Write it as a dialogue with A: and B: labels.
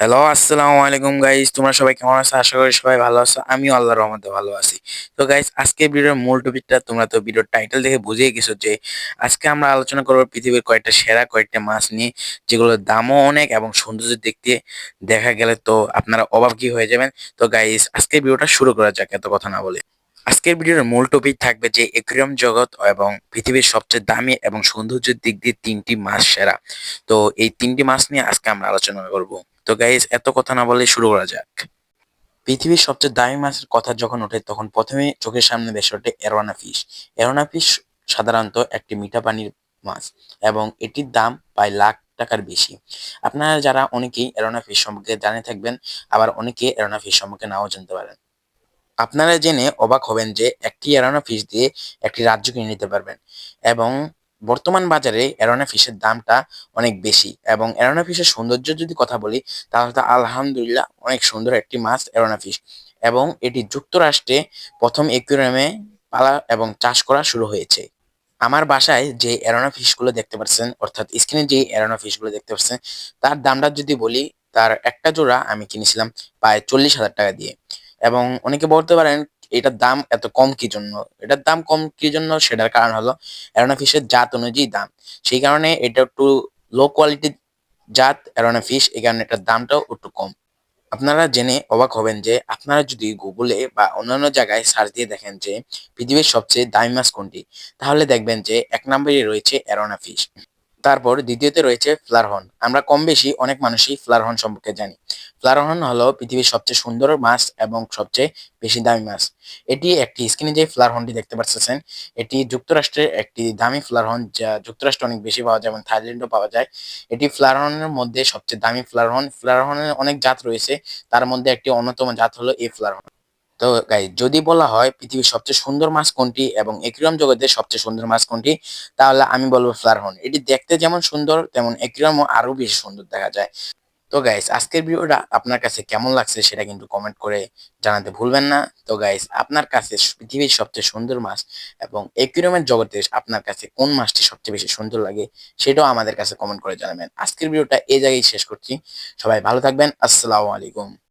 A: Hello আসসালামু আলাইকুম guys তোমরা সবাই কেমন আছো? আশা করি সবাই ভালো আছো। আমিও আল্লাহর রহমতে ভালো আছি। তো গাইস আজকে ভিডিওর মূল টপিকটা তোমরা তো ভিডিওর টাইটেল দেখে বুঝেই গেছো যে, আজকে আমরা আলোচনা করব পৃথিবীর কয়েকটা সেরা, কয়েকটা মাছ নিয়ে, যেগুলোর দামও অনেক এবং সৌন্দর্য দেখতে দেখা গেলে তো আপনারা অভাব কি হয়ে যাবেন। তো গাইস আজকে ভিডিওটা শুরু করা যাক, এত কথা না বলে। আজকের ভিডিওর মূল টপিক থাকবে যে একুরিয়াম জগৎ এবং পৃথিবীর সবচেয়ে দামি এবং সৌন্দর্যের দিক দিয়ে তিনটি মাছ সেরা। তো এই তিনটি মাছ নিয়ে আজকে আমরা আলোচনা করব। তো গাইজ এত কথা না বলে শুরু করা যাক। পৃথিবীর সবচেয়ে দামি মাছের কথা যখন ওঠে, তখন প্রথমে চোখের সামনে ভেসে ওঠে এরোনা ফিশ এরোনা ফিশ সাধারণত একটি মিঠা পানির মাছ এবং এটির দাম প্রায় লাখ টাকার বেশি। আপনারা যারা অনেকেই এরোনা ফিশ সম্পর্কে জানে থাকবেন, আবার অনেকে এরোনা ফিশ সম্পর্কে নাও জানতে পারেন। আপনারা জেনে অবাক হবেন যে একটি এরানা ফিশ দিয়ে একটি রাজ্য কিনে নিতে পারবেন। এবং বর্তমান বাজারে এরানা ফিশের দামটা অনেক বেশি এবং এরানা ফিশের সৌন্দর্য যদি কথা বলি, তাহলে তো আলহামদুলিল্লাহ অনেক সুন্দর একটি মাছ এরানা ফিশ। এবং এটি যুক্তরাষ্ট্রে প্রথম একুয়ারিয়ামে পালা এবং চাষ করা শুরু হয়েছে। আমার বাসায় যে এরানা ফিশগুলো দেখতে পাচ্ছেন, অর্থাৎ স্ক্রিনে যে এরানা ফিশগুলো দেখতে পাচ্ছেন, তার দামটা যদি বলি, তার একটা জোড়া আমি কিনেছিলাম প্রায় চল্লিশ হাজার টাকা দিয়ে। এবং অনেকে বলতে পারেন এটার দাম এত কম কি জন্য এটার দাম কম কি জন্য সেটার কারণ হলো অ্যারোনা ফিশের জাত অনুযায়ী দাম। সেই কারণে এটা একটু লো কোয়ালিটির জাত অ্যারোনা ফিশ এই কারণে এটার দামটাও একটু কম। আপনারা জেনে অবাক হবেন যে আপনারা যদি গুগলে বা অন্যান্য জায়গায় সার্চ দিয়ে দেখেন যে পৃথিবীর সবচেয়ে দামি মাছ কোনটি, তাহলে দেখবেন যে এক নম্বরে রয়েছে অ্যারোনা ফিশ তারপর দ্বিতীয়তে রয়েছে ফ্লারহন আমরা কম বেশি অনেক মানুষই ফ্লারহন সম্পর্কে জানি। ফ্লারহন হলো পৃথিবীর সবচেয়ে সুন্দর মাছ এবং সবচেয়ে বেশি দামি মাছ। এটি একটি স্ক্রিনে যে ফ্লারহনটি দেখতে পাচ্ছেন, এটি যুক্তরাষ্ট্রের একটি দামি ফ্লারহন যা যুক্তরাষ্ট্রে অনেক বেশি পাওয়া যায় এবং থাইল্যান্ডও পাওয়া যায়। এটি ফ্লারহনের মধ্যে সবচেয়ে দামি ফ্লারহন ফ্লারহনের অনেক জাত রয়েছে, তার মধ্যে একটি অন্যতম জাত হলো এই ফ্লারহন তো গাই যদি বলা হয় পৃথিবীর সবচেয়ে সুন্দর মাছ কোনটি এবং একুরিয়াম জগতের সবচেয়ে সুন্দর মাছ কোনটি, তাহলে আমি বলব ফ্লারহন এটি দেখতে যেমন সুন্দর, তেমন একুরিয়ামও আরও বেশি সুন্দর দেখা যায়। তো গাইস আজকের ভিডিওটা আপনার কাছে কেমন লাগছে সেটা কিন্তু কমেন্ট করে জানাতে ভুলবেন না। তো গাইস আপনার কাছে পৃথিবীর সবচেয়ে সুন্দর মাছ এবং একুরিয়ামের জগতে আপনার কাছে কোন মাছটি সবচেয়ে বেশি সুন্দর লাগে সেটাও আমাদের কাছে কমেন্ট করে জানাবেন। আজকের ভিডিওটা এই জায়গায় শেষ করছি। সবাই ভালো থাকবেন। আসসালামু আলাইকুম।